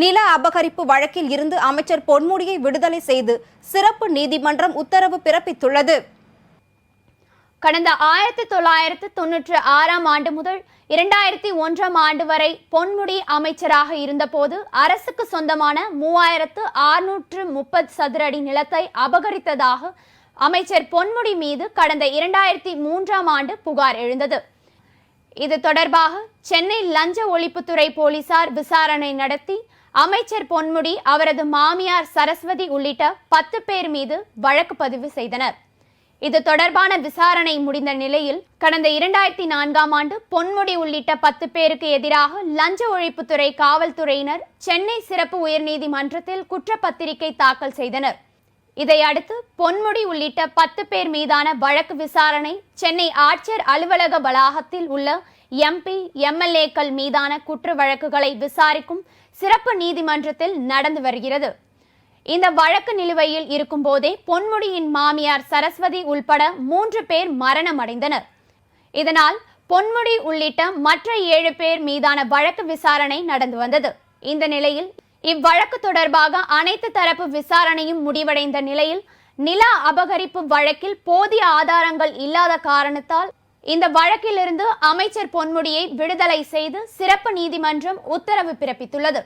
நில அபகரிப்பு வழக்கில் இருந்து அமைச்சர் பொன்முடியை விடுதலை செய்து சிறப்பு நீதிமன்றம் உத்தரவு பிறப்பித்துள்ளது. கடந்த ஆயிரத்தி தொள்ளாயிரத்து தொன்னூற்று ஆறாம் ஆண்டு முதல் இரண்டாயிரத்தி ஒன்றாம் ஆண்டு வரை பொன்முடி அமைச்சராக இருந்தபோது அரசுக்கு சொந்தமான மூவாயிரத்து அறுநூற்று முப்பது சதுர அடி நிலத்தை அபகரித்ததாக அமைச்சர் பொன்முடி மீது கடந்த இரண்டாயிரத்தி மூன்றாம் ஆண்டு புகார் எழுந்தது. இது தொடர்பாக சென்னை லஞ்ச ஒழிப்புத்துறை போலீசார் விசாரணை நடத்தி அமைச்சர் பொன்முடி அவரது மாமியார் சரஸ்வதி உள்ளிட்ட பத்து பேர் மீது வழக்கு பதிவு செய்தனர். இது தொடர்பான விசாரணை முடிந்த நிலையில் கடந்த இரண்டாயிரத்தி நான்காம் ஆண்டு பொன்முடி உள்ளிட்ட பத்து பேருக்கு எதிராக லஞ்ச ஒழிப்புத்துறை காவல்துறையினர் சென்னை சிறப்பு உயர்நீதிமன்றத்தில் குற்றப்பத்திரிகை தாக்கல் செய்தனர். இதையடுத்து பொன்முடி உள்ளிட்ட பத்து பேர் மீதான வழக்கு விசாரணை சென்னை ஆட்சியர் அலுவலக வளாகத்தில் உள்ள எம்பி எம்எல்ஏக்கள் மீதான குற்ற வழக்குகளை விசாரிக்கும் சிறப்பு நீதிமன்றத்தில் நடந்து வருகிறது. இந்த வழக்கு நிலுவையில் இருக்கும்போதே பொன்முடியின் மாமியார் சரஸ்வதி உள்பட மூன்று பேர் மரணமடைந்தனர். இதனால் பொன்முடி உள்ளிட்ட மற்ற ஏழு பேர் மீதான வழக்கு விசாரணை நடந்து வந்தது. இந்த நிலையில் இவ்வழக்கு தொடர்பாக அனைத்து தரப்பு விசாரணையும் முடிவடைந்த நிலையில் நில அபகரிப்பு வழக்கில் போதிய ஆதாரங்கள் இல்லாத காரணத்தால் இந்த வழக்கிலிருந்து அமைச்சர் பொன்முடியை விடுதலை செய்து சிறப்பு நீதிமன்றம் உத்தரவு பிறப்பித்துள்ளது.